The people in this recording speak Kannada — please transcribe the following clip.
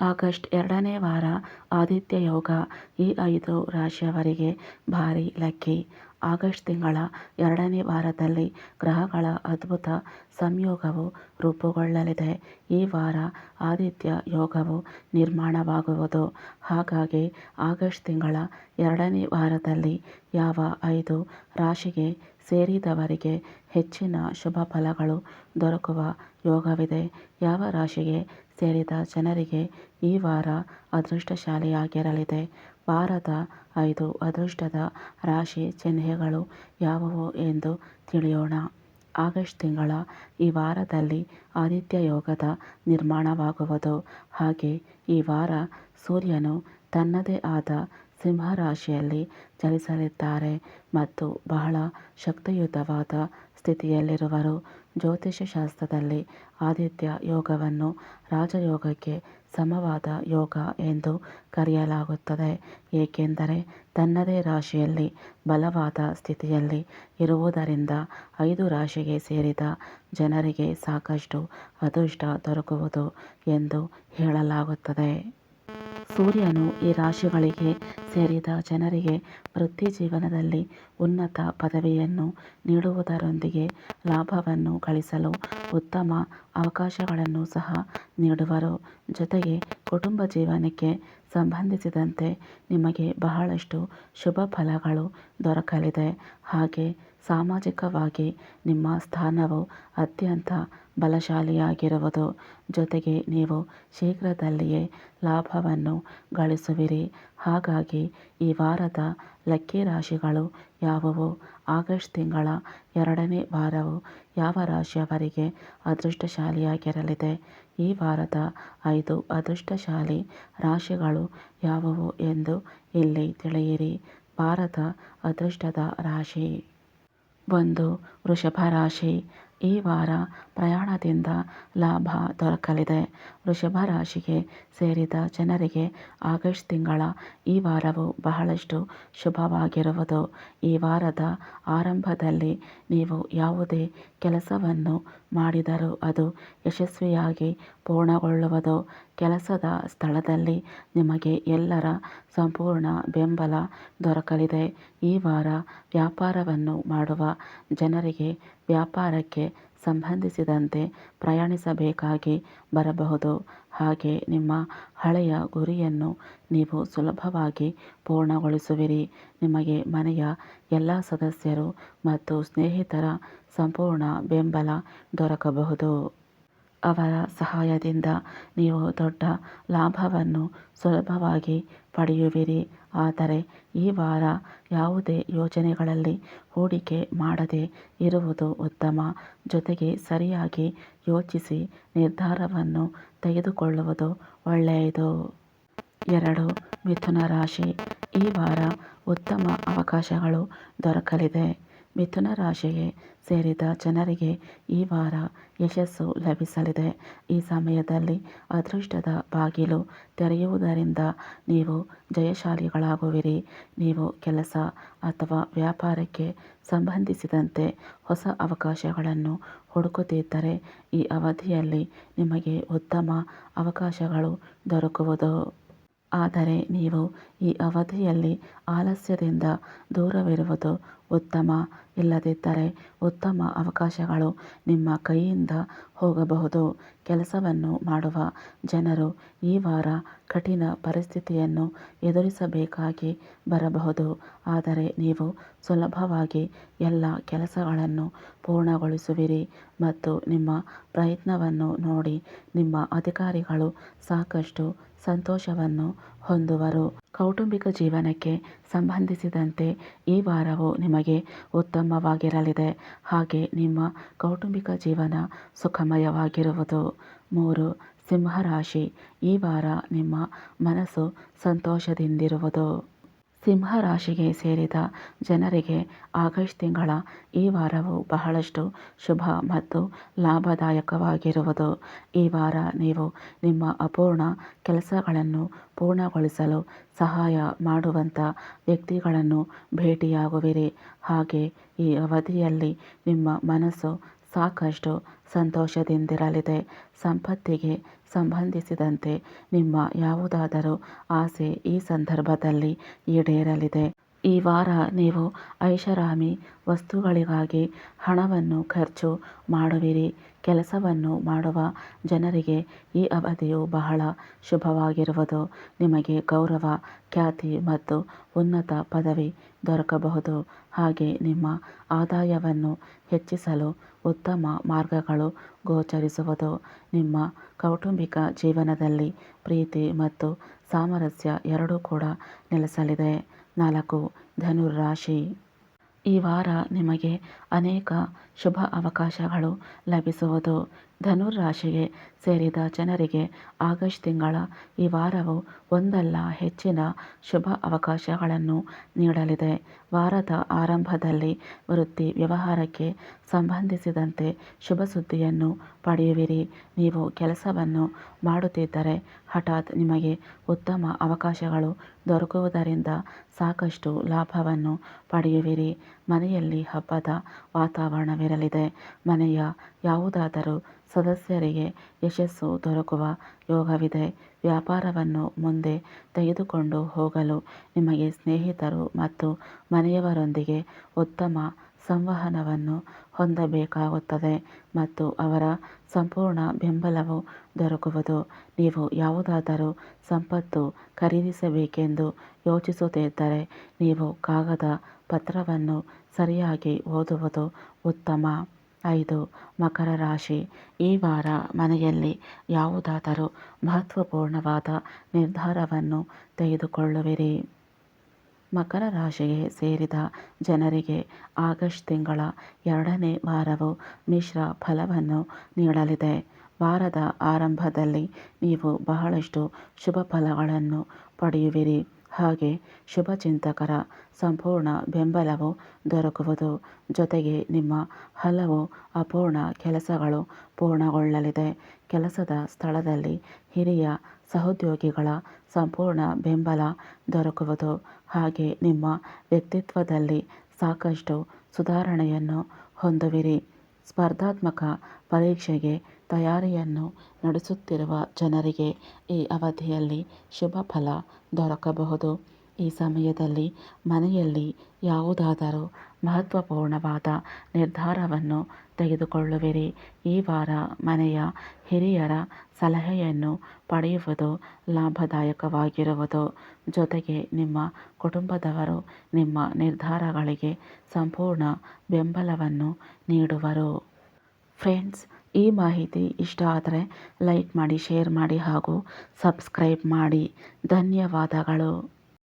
ಆಗಸ್ಟ್ ಎರಡನೇ ವಾರ ಆದಿತ್ಯ ಯೋಗ ಈ ಐದು ರಾಶಿಯವರಿಗೆ ಭಾರಿ ಲಕ್ಕಿ. ಆಗಸ್ಟ್ ತಿಂಗಳ ಎರಡನೇ ವಾರದಲ್ಲಿ ಗ್ರಹಗಳ ಅದ್ಭುತ ಸಂಯೋಗವು ರೂಪುಗೊಳ್ಳಲಿದೆ. ಈ ವಾರ ಆದಿತ್ಯ ಯೋಗವು ನಿರ್ಮಾಣವಾಗುವುದು. ಹಾಗಾಗಿ ಆಗಸ್ಟ್ ತಿಂಗಳ ಎರಡನೇ ವಾರದಲ್ಲಿ ಯಾವ ಐದು ರಾಶಿಗೆ ಸೇರಿದವರಿಗೆ ಹೆಚ್ಚಿನ ಶುಭ ಫಲಗಳು ದೊರಕುವ ಯೋಗವಿದೆ. ಯಾವ ರಾಶಿಗೆ ಸೇರಿದ ಜನರಿಗೆ ಈ ವಾರ ಅದೃಷ್ಟಶಾಲಿಯಾಗಿರಲಿದೆ. ವಾರದ ಐದು ಅದೃಷ್ಟದ ರಾಶಿ ಚಿಹ್ನೆಗಳು ಯಾವುವು ಎಂದು ತಿಳಿಯೋಣ. ಆಗಸ್ಟ್ ತಿಂಗಳ ಈ ವಾರದಲ್ಲಿ ಆದಿತ್ಯ ಯೋಗದ ನಿರ್ಮಾಣವಾಗುವುದು. ಹಾಗೆ ಈ ವಾರ ಸೂರ್ಯನು ತನ್ನದೇ ಆದ ಸಿಂಹ ರಾಶಿಯಲ್ಲಿ ಚಲಿಸಲಿದ್ದಾರೆ ಮತ್ತು ಬಹಳ ಶಕ್ತಿಯುತವಾದ ಸ್ಥಿತಿಯಲ್ಲಿರುವರು. ಜ್ಯೋತಿಷ್ಯ ಶಾಸ್ತ್ರದಲ್ಲಿ ಆದಿತ್ಯ ಯೋಗವನ್ನು ರಾಜಯೋಗಕ್ಕೆ ಸಮವಾದ ಯೋಗ ಎಂದು ಕರೆಯಲಾಗುತ್ತದೆ. ಏಕೆಂದರೆ ತನ್ನದೇ ರಾಶಿಯಲ್ಲಿ ಬಲವಾದ ಸ್ಥಿತಿಯಲ್ಲಿ ಇರುವುದರಿಂದ ಐದು ರಾಶಿಗೆ ಸೇರಿದ ಜನರಿಗೆ ಸಾಕಷ್ಟು ಅದೃಷ್ಟ ದೊರಕುವುದು ಎಂದು ಹೇಳಲಾಗುತ್ತದೆ. ಸೂರ್ಯನು ಈ ರಾಶಿಗಳಿಗೆ ಸೇರಿದ ಜನರಿಗೆ ವೃತ್ತಿ ಜೀವನದಲ್ಲಿ ಉನ್ನತ ಪದವಿಯನ್ನು ನೀಡುವುದರೊಂದಿಗೆ ಲಾಭವನ್ನು ಗಳಿಸಲು ಉತ್ತಮ ಅವಕಾಶಗಳನ್ನು ಸಹ ನೀಡುವರು. ಜೊತೆಗೆ ಕುಟುಂಬ ಜೀವನಕ್ಕೆ ಸಂಬಂಧಿಸಿದಂತೆ ನಿಮಗೆ ಬಹಳಷ್ಟು ಶುಭ ಫಲಗಳು ದೊರಕಲಿದೆ. ಹಾಗೆ ಸಾಮಾಜಿಕವಾಗಿ ನಿಮ್ಮ ಸ್ಥಾನವು ಅತ್ಯಂತ ಬಲಶಾಲಿಯಾಗಿರುವುದು. ಜೊತೆಗೆ ನೀವು ಶೀಘ್ರದಲ್ಲಿಯೇ ಲಾಭವನ್ನು ಗಳಿಸುವಿರಿ. ಹಾಗಾಗಿ ಈ ವಾರದ ಲಕ್ಕಿ ರಾಶಿಗಳು ಯಾವುವು? ಆಗಸ್ಟ್ ತಿಂಗಳ ಎರಡನೇ ವಾರವು ಯಾವ ರಾಶಿಯವರಿಗೆ ಅದೃಷ್ಟಶಾಲಿಯಾಗಿರಲಿದೆ? ಈ ವಾರದ ಐದು ಅದೃಷ್ಟಶಾಲಿ ರಾಶಿಗಳು ಯಾವುವು ಎಂದು ಇಲ್ಲಿ ತಿಳಿಯಿರಿ. ವಾರದ ಅದೃಷ್ಟದ ರಾಶಿ. ಒಂದು ವೃಷಭ ರಾಶಿ. ಈ ವಾರ ಪ್ರಯಾಣದಿಂದ ಲಾಭ ದೊರಕಲಿದೆ. ವೃಷಭ ರಾಶಿಗೆ ಸೇರಿದ ಜನರಿಗೆ ಆಗಸ್ಟ್ ತಿಂಗಳ ಈ ವಾರವು ಬಹಳಷ್ಟು ಶುಭವಾಗಿರುವುದು. ಈ ವಾರದ ಆರಂಭದಲ್ಲಿ ನೀವು ಯಾವುದೇ ಕೆಲಸವನ್ನು ಮಾಡಿದರೂ. ಅದು ಯಶಸ್ವಿಯಾಗಿ ಪೂರ್ಣಗೊಳ್ಳುವುದು. ಕೆಲಸದ ಸ್ಥಳದಲ್ಲಿ ನಿಮಗೆ ಎಲ್ಲರ ಸಂಪೂರ್ಣ ಬೆಂಬಲ ದೊರಕಲಿದೆ. ಈ ವಾರ ವ್ಯಾಪಾರವನ್ನು ಮಾಡುವ ಜನರಿಗೆ ವ್ಯಾಪಾರಕ್ಕೆ ಸಂಬಂಧಿಸಿದಂತೆ ಪ್ರಯಾಣಿಸಬೇಕಾಗಿ ಬರಬಹುದು. ಹಾಗೆ ನಿಮ್ಮ ಹಳೆಯ ಗುರಿಯನ್ನು ನೀವು ಸುಲಭವಾಗಿ ಪೂರ್ಣಗೊಳಿಸುವಿರಿ. ನಿಮಗೆ ಮನೆಯ ಎಲ್ಲ ಸದಸ್ಯರು ಮತ್ತು ಸ್ನೇಹಿತರ ಸಂಪೂರ್ಣ ಬೆಂಬಲ ದೊರಕಬಹುದು. ಅವರ ಸಹಾಯದಿಂದ ನೀವು ದೊಡ್ಡ ಲಾಭವನ್ನು ಸುಲಭವಾಗಿ ಪಡೆಯುವಿರಿ. ಆದರೆ ಈ ವಾರ ಯಾವುದೇ ಯೋಜನೆಗಳಲ್ಲಿ ಹೂಡಿಕೆ ಮಾಡದೇ ಇರುವುದು ಉತ್ತಮ. ಜೊತೆಗೆ ಸರಿಯಾಗಿ ಯೋಚಿಸಿ ನಿರ್ಧಾರವನ್ನು ತೆಗೆದುಕೊಳ್ಳುವುದು ಒಳ್ಳೆಯದು. ಎರಡು, ಮಿಥುನ ರಾಶಿ. ಈ ವಾರ ಉತ್ತಮ ಅವಕಾಶಗಳು ದೊರಕಲಿದೆ. ಮಿಥುನ ರಾಶಿಗೆ ಸೇರಿದ ಜನರಿಗೆ ಈ ವಾರ ಯಶಸ್ಸು ಲಭಿಸಲಿದೆ. ಈ ಸಮಯದಲ್ಲಿ ಅದೃಷ್ಟದ ಬಾಗಿಲು ತೆರೆಯುವುದರಿಂದ ನೀವು ಜಯಶಾಲಿಗಳಾಗುವಿರಿ. ನೀವು ಕೆಲಸ ಅಥವಾ ವ್ಯಾಪಾರಕ್ಕೆ ಸಂಬಂಧಿಸಿದಂತೆ ಹೊಸ ಅವಕಾಶಗಳನ್ನು ಹುಡುಕುತ್ತಿದ್ದರೆ ಈ ಅವಧಿಯಲ್ಲಿ ನಿಮಗೆ ಉತ್ತಮ ಅವಕಾಶಗಳು ದೊರಕುವುದು. ಆದರೆ ನೀವು ಈ ಅವಧಿಯಲ್ಲಿ ಆಲಸ್ಯದಿಂದ ದೂರವಿರುವುದು ಉತ್ತಮ ಇಲ್ಲದಿದ್ದರೆ ಉತ್ತಮ ಅವಕಾಶಗಳು ನಿಮ್ಮ ಕೈಯಿಂದ ಹೋಗಬಹುದು. ಕೆಲಸವನ್ನು ಮಾಡುವ ಜನರು ಈ ವಾರ ಕಠಿಣ ಪರಿಸ್ಥಿತಿಯನ್ನು ಎದುರಿಸಬೇಕಾಗಿ ಬರಬಹುದು. ಆದರೆ ನೀವು ಸುಲಭವಾಗಿ ಎಲ್ಲ ಕೆಲಸಗಳನ್ನು ಪೂರ್ಣಗೊಳಿಸುವಿರಿ ಮತ್ತು ನಿಮ್ಮ ಪ್ರಯತ್ನವನ್ನು ನೋಡಿ ನಿಮ್ಮ ಅಧಿಕಾರಿಗಳು ಸಾಕಷ್ಟು ಸಂತೋಷವನ್ನು ಹೊಂದುವರು. ಕೌಟುಂಬಿಕ ಜೀವನಕ್ಕೆ ಸಂಬಂಧಿಸಿದಂತೆ ಈ ವಾರವು ನಿಮಗೆ ಉತ್ತಮವಾಗಿರಲಿದೆ. ಹಾಗೆ ನಿಮ್ಮ ಕೌಟುಂಬಿಕ ಜೀವನ ಸುಖಮಯವಾಗಿರುವುದು. ಮೂರು, ಸಿಂಹರಾಶಿ. ಈ ವಾರ ನಿಮ್ಮ ಮನಸ್ಸು ಸಂತೋಷದಿಂದಿರುವುದು. ಸಿಂಹ ರಾಶಿಗೆ ಸೇರಿದ ಜನರಿಗೆ ಆಗಸ್ಟ್ ತಿಂಗಳ ಈ ವಾರವು ಬಹಳಷ್ಟು ಶುಭ ಮತ್ತು ಲಾಭದಾಯಕವಾಗಿರುವುದು. ಈ ವಾರ ನೀವು ನಿಮ್ಮ ಅಪೂರ್ಣ ಕೆಲಸಗಳನ್ನು ಪೂರ್ಣಗೊಳಿಸಲು ಸಹಾಯ ಮಾಡುವಂಥ ವ್ಯಕ್ತಿಗಳನ್ನು ಭೇಟಿಯಾಗುವಿರಿ. ಹಾಗೆ ಈ ಅವಧಿಯಲ್ಲಿ ನಿಮ್ಮ ಮನಸ್ಸು ಸಾಕಷ್ಟು ಸಂತೋಷದಿಂದಿರಲಿದೆ. ಸಂಪತ್ತಿಗೆ ಸಂಬಂಧಿಸಿದಂತೆ ನಿಮ್ಮ ಯಾವುದಾದರೂ ಆಸೆ ಈ ಸಂದರ್ಭದಲ್ಲಿ ಈಡೇರಲಿದೆ. ಈ ವಾರ ನೀವು ಐಷಾರಾಮಿ ವಸ್ತುಗಳಿಗಾಗಿ ಹಣವನ್ನು ಖರ್ಚು ಮಾಡುವಿರಿ. ಕೆಲಸವನ್ನು ಮಾಡುವ ಜನರಿಗೆ ಈ ಅವಧಿಯು ಬಹಳ ಶುಭವಾಗಿರುವುದು. ನಿಮಗೆ ಗೌರವ, ಖ್ಯಾತಿ ಮತ್ತು ಉನ್ನತ ಪದವಿ ದೊರಕಬಹುದು. ಹಾಗೆ ನಿಮ್ಮ ಆದಾಯವನ್ನು ಹೆಚ್ಚಿಸಲು ಉತ್ತಮ ಮಾರ್ಗಗಳು ಗೋಚರಿಸುವುದು. ನಿಮ್ಮ ಕೌಟುಂಬಿಕ ಜೀವನದಲ್ಲಿ ಪ್ರೀತಿ ಮತ್ತು ಸಾಮರಸ್ಯ ಎರಡೂ ಕೂಡ ನೆಲೆಸಲಿದೆ. ನಾಲ್ಕು ಧನುರಾಶಿ ಈ ವಾರ ನಿಮಗೆ ಅನೇಕ ಶುಭ ಅವಕಾಶಗಳು ಲಭಿಸುವುದು. ಧನುರಾಶಿಗೆ ಸೇರಿದ ಜನರಿಗೆ ಆಗಸ್ಟ್ ತಿಂಗಳ ಈ ವಾರವು ಒಂದಲ್ಲ ಹೆಚ್ಚಿನ ಶುಭ ಅವಕಾಶಗಳನ್ನು ನೀಡಲಿದೆ. ವಾರದ ಆರಂಭದಲ್ಲಿ ವೃತ್ತಿ ವ್ಯವಹಾರಕ್ಕೆ ಸಂಬಂಧಿಸಿದಂತೆ ಶುಭ ಸುದ್ದಿಯನ್ನು ಪಡೆಯುವಿರಿ. ನೀವು ಕೆಲಸವನ್ನು ಮಾಡುತ್ತಿದ್ದರೆ ಹಠಾತ್ ನಿಮಗೆ ಉತ್ತಮ ಅವಕಾಶಗಳು ದೊರಕುವುದರಿಂದ ಸಾಕಷ್ಟು ಲಾಭವನ್ನು ಪಡೆಯುವಿರಿ. ಮನೆಯಲ್ಲಿ ಹಬ್ಬದ ವಾತಾವರಣವಿರಲಿದೆ. ಮನೆಯ ಯಾವುದಾದರೂ ಸದಸ್ಯರಿಗೆ ಯಶಸ್ಸು ದೊರಕುವ ಯೋಗವಿದೆ. ವ್ಯಾಪಾರವನ್ನು ಮುಂದೆ ತೆಗೆದುಕೊಂಡು ಹೋಗಲು ನಿಮಗೆ ಸ್ನೇಹಿತರು ಮತ್ತು ಮನೆಯವರೊಂದಿಗೆ ಉತ್ತಮ ಸಂವಹನವನ್ನು ಹೊಂದಬೇಕಾಗುತ್ತದೆ ಮತ್ತು ಅವರ ಸಂಪೂರ್ಣ ಬೆಂಬಲವು ದೊರಕುವುದು. ನೀವು ಯಾವುದಾದರೂ ಸಂಪತ್ತು ಖರೀದಿಸಬೇಕೆಂದು ಯೋಚಿಸುತ್ತಿದ್ದರೆ ನೀವು ಕಾಗದ ಪತ್ರವನ್ನು ಸರಿಯಾಗಿ ಓದುವುದು ಉತ್ತಮ. ಐದು, ಮಕರ ರಾಶಿ. ಈ ವಾರ ಮನೆಯಲ್ಲಿ ಯಾವುದಾದರೂ ಮಹತ್ವಪೂರ್ಣವಾದ ನಿರ್ಧಾರವನ್ನು ತೆಗೆದುಕೊಳ್ಳುವಿರಿ. ಮಕರ ರಾಶಿಗೆ ಸೇರಿದ ಜನರಿಗೆ ಆಗಸ್ಟ್ ತಿಂಗಳ ಎರಡನೇ ವಾರವು ಮಿಶ್ರ ಫಲವನ್ನು ನೀಡಲಿದೆ. ವಾರದ ಆರಂಭದಲ್ಲಿ ನೀವು ಬಹಳಷ್ಟು ಶುಭ ಫಲಗಳನ್ನು ಪಡೆಯುವಿರಿ. ಹಾಗೆ ಶುಭಚಿಂತಕರ ಸಂಪೂರ್ಣ ಬೆಂಬಲವು ದೊರಕುವುದು. ಜೊತೆಗೆ ನಿಮ್ಮ ಹಲವು ಅಪೂರ್ಣ ಕೆಲಸಗಳು ಪೂರ್ಣಗೊಳ್ಳಲಿದೆ. ಕೆಲಸದ ಸ್ಥಳದಲ್ಲಿ ಹಿರಿಯ ಸಹೋದ್ಯೋಗಿಗಳ ಸಂಪೂರ್ಣ ಬೆಂಬಲ ದೊರಕುವುದು. ಹಾಗೆ ನಿಮ್ಮ ವ್ಯಕ್ತಿತ್ವದಲ್ಲಿ ಸಾಕಷ್ಟು ಸುಧಾರಣೆಯನ್ನು ಹೊಂದುವಿರಿ. ಸ್ಪರ್ಧಾತ್ಮಕ ಪರೀಕ್ಷೆಗೆ ತಯಾರಿಯನ್ನು ನಡೆಸುತ್ತಿರುವ ಜನರಿಗೆ ಈ ಅವಧಿಯಲ್ಲಿ ಶುಭ ಫಲ ದೊರಕಬಹುದು. ಈ ಸಮಯದಲ್ಲಿ ಮನೆಯಲ್ಲಿ ಯಾವುದಾದರೂ ಮಹತ್ವಪೂರ್ಣವಾದ ನಿರ್ಧಾರವನ್ನು ತೆಗೆದುಕೊಳ್ಳುವಿರಿ. ಈ ವಾರ ಮನೆಯ ಹಿರಿಯರ ಸಲಹೆಯನ್ನು ಪಡೆಯುವುದು ಲಾಭದಾಯಕವಾಗಿರುವುದು. ಜೊತೆಗೆ ನಿಮ್ಮ ಕುಟುಂಬದವರು ನಿಮ್ಮ ನಿರ್ಧಾರಗಳಿಗೆ ಸಂಪೂರ್ಣ ಬೆಂಬಲವನ್ನು ನೀಡುವರು. ಫ್ರೆಂಡ್ಸ್, ಈ ಮಾಹಿತಿ ಇಷ್ಟ ಆದರೆ ಲೈಕ್ ಮಾಡಿ, ಶೇರ್ ಮಾಡಿ ಹಾಗೂ ಸಬ್ಸ್ಕ್ರೈಬ್ ಮಾಡಿ. ಧನ್ಯವಾದಗಳು.